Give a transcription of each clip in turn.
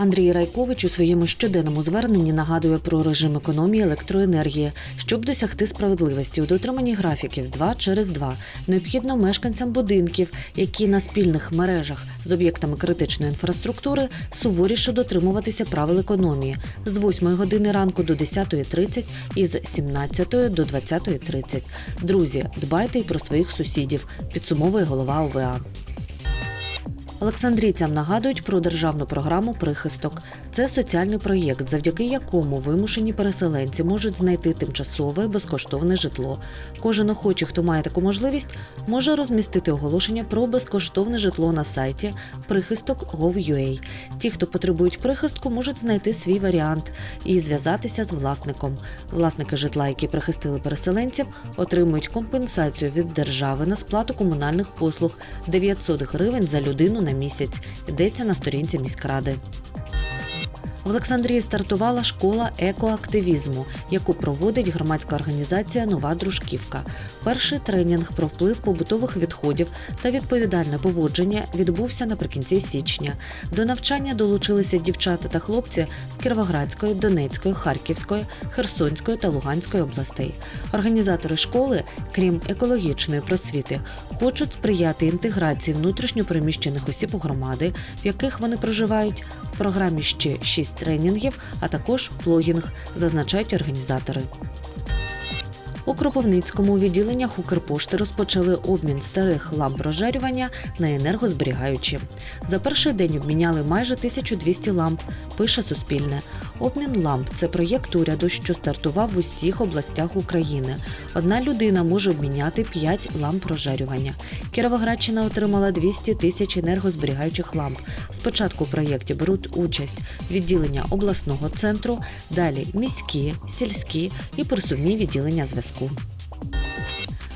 Андрій Райкович у своєму щоденному зверненні нагадує про режим економії електроенергії. Щоб досягти справедливості у дотриманні графіків 2 через 2, необхідно мешканцям будинків, які на спільних мережах з об'єктами критичної інфраструктури суворіше дотримуватися правил економії з 8 години ранку до 10.30 і з 17 до 20.30. Друзі, дбайте й про своїх сусідів, підсумовує голова ОВА. Олександрійцям нагадують про державну програму Прихисток. Це соціальний проєкт, завдяки якому вимушені переселенці можуть знайти тимчасове безкоштовне житло. Кожен охочий, хто має таку можливість, може розмістити оголошення про безкоштовне житло на сайті прихисток.gov.ua. Ті, хто потребують прихистку, можуть знайти свій варіант і зв'язатися з власником. Власники житла, які прихистили переселенців, отримують компенсацію від держави на сплату комунальних послуг 900 гривень за людину на місяць. Йдеться на сторінці міськради. Олександрії стартувала школа екоактивізму, яку проводить громадська організація Нова Дружківка. Перший тренінг про вплив побутових відходів та відповідальне поводження відбувся наприкінці січня. До навчання долучилися дівчата та хлопці з Кіровоградської, Донецької, Харківської, Херсонської та Луганської областей. Організатори школи, крім екологічної просвіти, хочуть сприяти інтеграції внутрішньопереміщених осіб у громади, в яких вони проживають. Програмі ще шість тренінгів, а також плогінг, зазначають організатори. У Кропивницькому відділеннях Укрпошти розпочали обмін старих ламп розжарювання на енергозберігаючі. За перший день обміняли майже 1200 ламп, пише Суспільне. Обмін ламп це проєкт уряду, що стартував в усіх областях України. Одна людина може обміняти 5 ламп розжарювання. Кіровоградщина отримала 200 тисяч енергозберігаючих ламп. Спочатку в проєкті беруть участь відділення обласного центру, далі міські, сільські і присувні відділення зв'язку.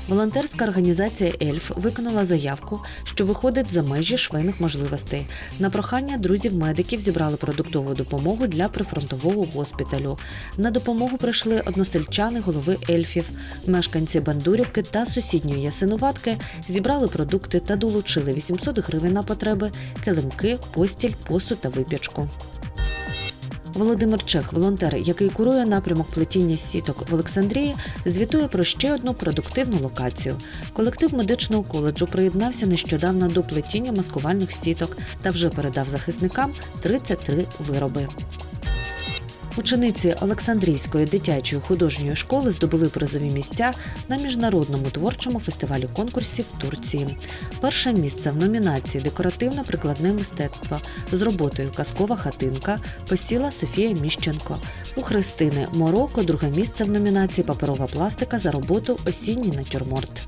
Волонтерська організація Ельф виконала заявку, що виходить за межі швейних можливостей. На прохання друзів-медиків зібрали продуктову допомогу для прифронтового госпіталю. На допомогу прийшли односельчани голови ельфів. Мешканці Бандурівки та сусідньої Ясинуватки зібрали продукти та долучили 800 гривень на потреби, килимки, постіль, посуд та випічку. Володимир Чех, волонтер, який курує напрямок плетіння сіток в Олександрії, звітує про ще одну продуктивну локацію. Колектив медичного коледжу приєднався нещодавно до плетіння маскувальних сіток та вже передав захисникам 33 вироби. Учениці Олександрійської дитячої художньої школи здобули призові місця на міжнародному творчому фестивалі конкурсів в Турції. Перше місце в номінації Декоративно-прикладне мистецтво з роботою Казкова хатинка посіла Софія Міщенко. У Христини Мороко друге місце в номінації Паперова пластика за роботу Осінній натюрморт.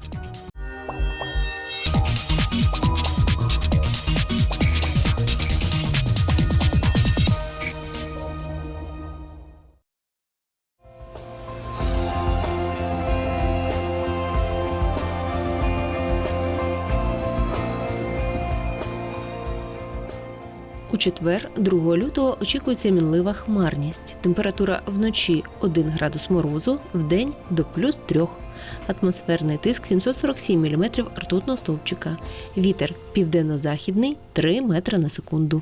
У четвер, 2 лютого, очікується мінлива хмарність. Температура вночі 1 градус морозу, вдень до плюс 3. Атмосферний тиск 747 мм ртутного стовпчика. Вітер південно-західний 3 метри на секунду.